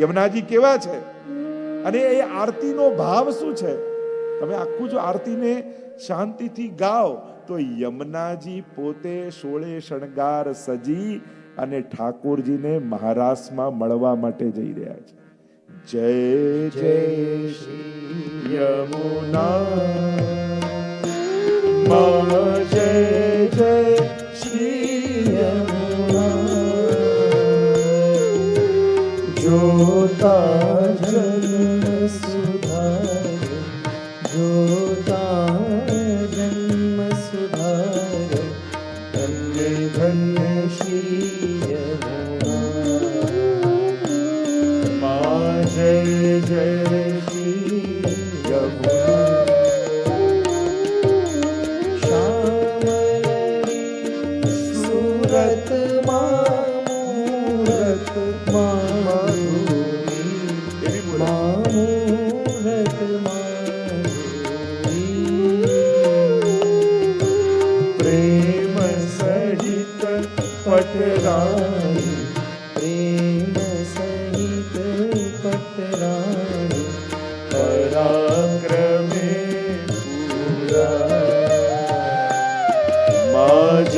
યમુનાજી કેવા છે? અને એ આરતીનો ભાવ શું છે? તમે આખું જો આરતીને શાંતિથી ગાઓ, તો યમુનાજી પોતે સોળે શણગાર સજી અને ઠાકોરજીને મહારાષ્ટ્રમાં મળવા માટે જઈ રહ્યા છે. જય જય શ્રી યમુના.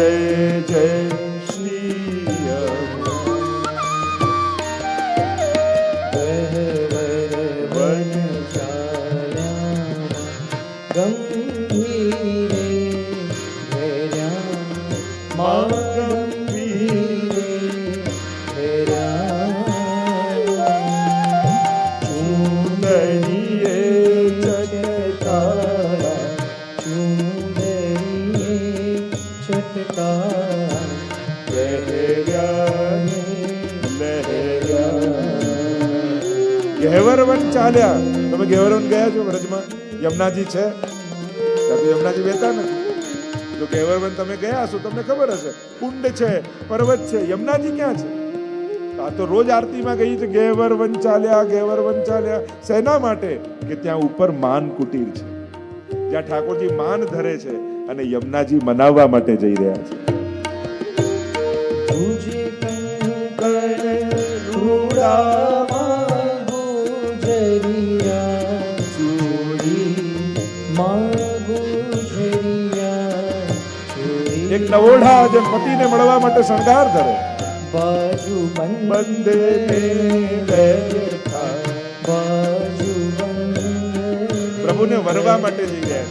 મા જય જય શ્રી ગહવર વન ચાલ્યા ગહેવરવન ચાલ્યા. તમે ઘેવરવન ગયા છો વ્રજમાં? યમુનાજી છે? યમુનાજી બેતા નથી જો ઘેવરવન તમે ગયા હશો તમને ખબર હશે. કુંડ છે, પર્વત છે. યમુનાજી ક્યાં છે? આ તો રોજ આરતીમાં ગઈ છે ગેવરવન ચાલ્યા ગેવરવન ચાલ્યા. શેના માટે? કે ત્યાં ઉપર માન કુટીર છે. જ્યાં ઠાકોરજી માન ધરે છે અને યમુનાજી મનાવવા માટે જઈ રહ્યા છે. ભુજે નવોઢા જે પતિને મળવા માટે શણગાર ધરે બાજુ બંદે પ્રભુને વરવા માટે જઈ.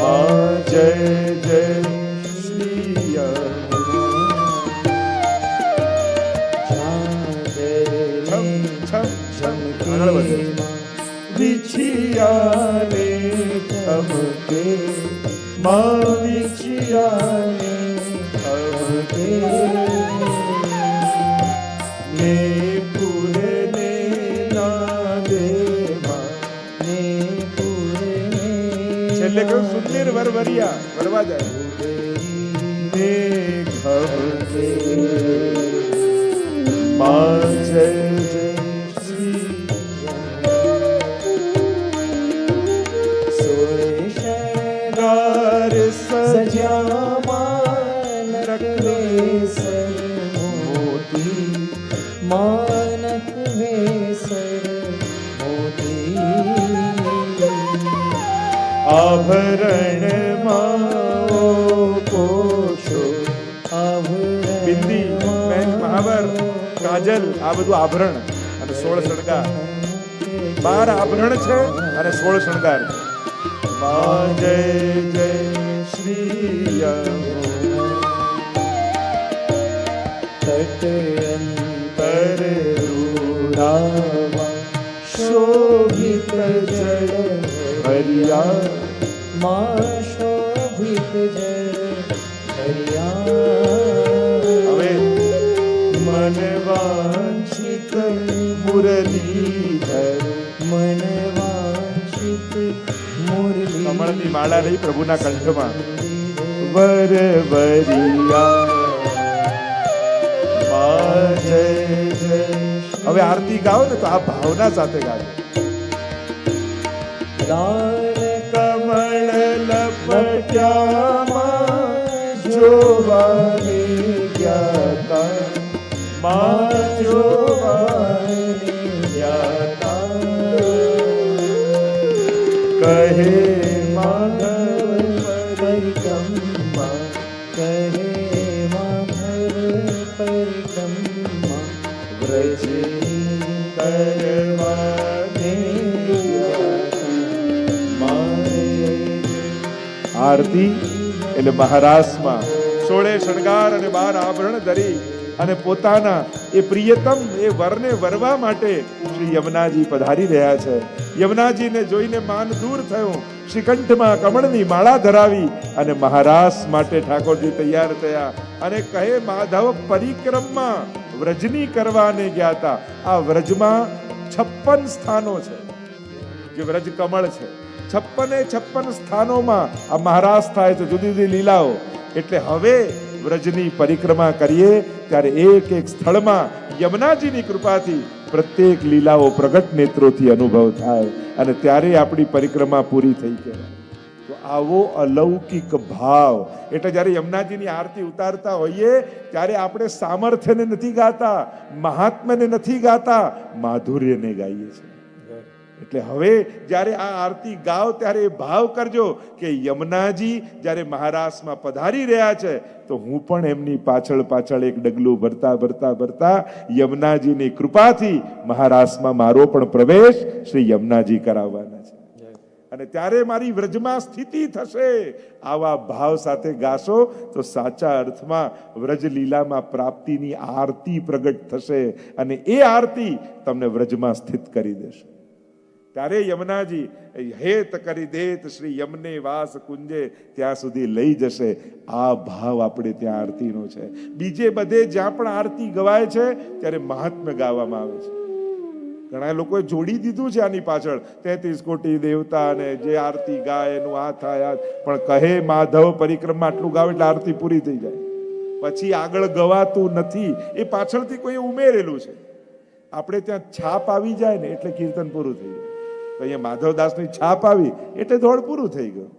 મા જય જય. વિછિયાને થમકે મા વિછિયાને થમકે ને પૂરે ને ના દેવા છેલ્લે કહ્યું સુંદર વરવરિયા વરવા જાય ને ઘમકે મા જય જય શ્રી આભરણ માઓ પોછો આભરણ બિંદી મેન મહાવર કાજલ આ બધું આભરણ અને સોળ શણગાર. બાર આભરણ છે અને સોળ શણગાર. જય જય શ્રી તટ અંતર રૂઢાવા શોભિત જળ હરિયા માં શોભિત જળ હરિયા હવે મન વાંછિત મુરલીધર મન વાંછિત મુરલી કમળની માળા રહી પ્રભુના કંઠમાં. વર વરિયા જય જય હવે આરતી ગાઓ ને તો આ ભાવના સાથે ગાજો. લાલ કમળ લપટ્યામાં જોવાને જ્ઞાતા માં જોવાને કહે માધવ પરિક્રમા કહે માધવ પરિક્રમા કરવાને આરતી એટલે મહારાસમાં સોળે શણગાર અને બાર આભરણ ધરી અને પોતાના એ પ્રિયતમ એ વરને વરવા માટે શ્રી યમુનાજી પધારી રહ્યા છે. યમુનાજીને જોઈને માન દૂર થયું. શ્રીકંઠમાં કમળની માળા ધરાવી અને મહારાસ માટે ઠાકોરજી તૈયાર થયા અને કહે, માધવ, પરિક્રમમાં વ્રજની કરવાને ગયા હતા આ વ્રજમાં છપ્પન સ્થાનો છે. જે વ્રજ કમળ છે. છપ્પને છપ્પન સ્થાનોમાં આ મહારાજ થાય છે, જુદી જુદી લીલાઓ. એટલે હવે વ્રજની પરિક્રમા કરીએ, ત્યારે એક એક સ્થળમાં યમુનાજીની કૃપાથી પ્રત્યેક લીલાઓ પ્રગટ નેત્રોથી અનુભવ થાય અને ત્યારે આપણી પરિક્રમા પૂરી થઈ કહેવાય. તો આવો અલૌકિક ભાવ. એટલે જ્યારે યમુનાજીની આરતી ઉતારતા હોઈએ, ત્યારે આપણે સામર્થ્યને નથી ગાતા, મહાત્મ્યને નથી ગાતા, માધુર્યને ગાઈએ છીએ. એટલે હવે જ્યારે આ આરતી ગાઓ ત્યારે ભાવ કરજો કે યમુનાજી જ્યારે મહારાષ્ટ્રમાં પધારી રહ્યા છે, તો હું પણ એમની પાછળ પાછળ એક ડગલું ભરતા ભરતા ભરતા યમુનાજીની કૃપાથી મહારાષ્ટ્રમાં મારો પણ પ્રવેશ શ્રી યમુનાજી કરાવવાના છે. અને ત્યારે મારી વ્રજમાં સ્થિતિ થશે. આવા ભાવ સાથે ગાશો તો સાચા અર્થમાં વ્રજ લીલામાં પ્રાપ્તિની આરતી પ્રગટ થશે અને એ આરતી તમને વ્રજમાં સ્થિત કરી દેશે. ત્યારે યમુનાજી હેત કરી દેત શ્રી યમને વાસ કુંજે, ત્યાં સુધી લઈ જશે. આ ભાવ આપણે ત્યાં આરતીનો છે. બીજે બધે જ્યાં પણ આરતી ગવાય છે, ત્યારે મહાત્મ્ય ગાવામાં આવે છે. ઘણા લોકોએ જોડી દીધું છે આની પાછળ, તેત્રીસ કોટી દેવતા અને જે આરતી ગાય, એનું આ થાય પણ કહે માધવ, પરિક્રમા આટલું ગાવ એટલે આરતી પૂરી થઈ જાય. પછી આગળ ગવાતું નથી. એ પાછળથી કોઈ ઉમેરેલું છે. આપણે ત્યાં છાપ આવી જાય ને એટલે કીર્તન પૂરું થઈ જાય. તો અહીંયા માધવદાસની છાપ આવી એટલે દોડ પૂરું થઈ ગયું.